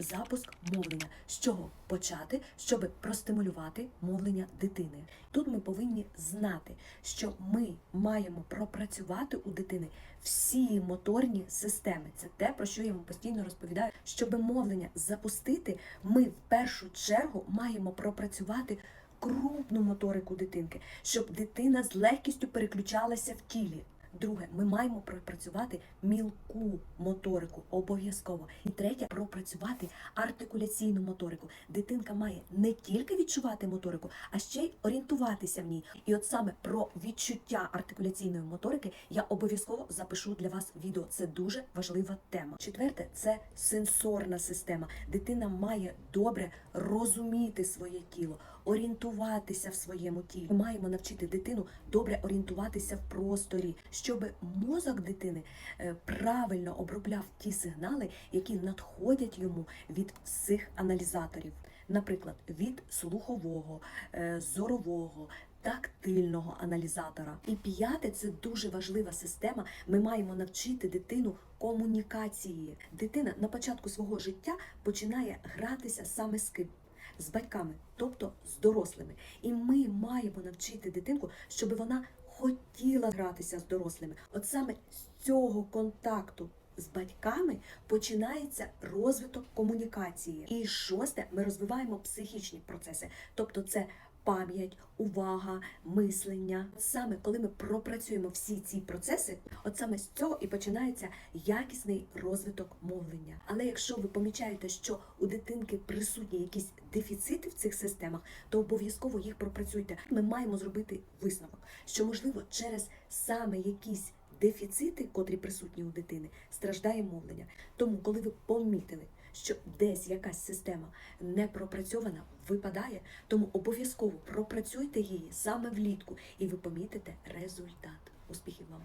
запуск мовлення. З чого почати, щоб простимулювати мовлення дитини? Тут ми повинні знати, що ми маємо пропрацювати у дитини всі моторні системи. Це те, про що я вам постійно розповідаю. Щоб мовлення запустити, ми в першу чергу маємо пропрацювати крупну моторику дитинки, щоб дитина з легкістю переключалася в тілі. Друге, ми маємо пропрацювати мілку моторику обов'язково. І третє пропрацювати артикуляційну моторику. Дитинка має не тільки відчувати моторику, а ще й орієнтуватися в ній. І от саме про відчуття артикуляційної моторики я обов'язково запишу для вас відео. Це дуже важлива тема. Четверте це сенсорна система. Дитина має добре розуміти своє тіло, орієнтуватися в своєму тілі. Ми маємо навчити дитину добре орієнтуватися в просторі, щоб мозок дитини е, правильно обробляв ті сигнали, які надходять йому від всіх аналізаторів, наприклад, від слухового, е, зорового. Тактильного аналізатора. І п'яте це дуже важлива система. Ми маємо навчити дитину комунікації. Дитина на початку свого життя починає гратися саме з? З батьками, тобто з дорослими. І ми маємо навчити дитинку, щоб вона хотіла гратися з дорослими. От саме з цього контакту з батьками починається розвиток комунікації. І шосте, ми розвиваємо психічні процеси, тобто це. Пам'ять, увага, мислення. Саме коли ми пропрацюємо всі ці процеси, от саме з цього і починається якісний розвиток мовлення. Але якщо ви помічаєте, що у дитинки присутні якісь дефіцити в цих системах, то обов'язково їх пропрацюйте. Ми маємо зробити висновок, що можливо через саме якісь дефіцити, котрі присутні у дитини, страждає мовлення. Тому, коли ви помітили, що десь якась система не пропрацьована, випадає, тому обов'язково пропрацюйте її саме влітку, і ви помітите результат. Успіхів вам!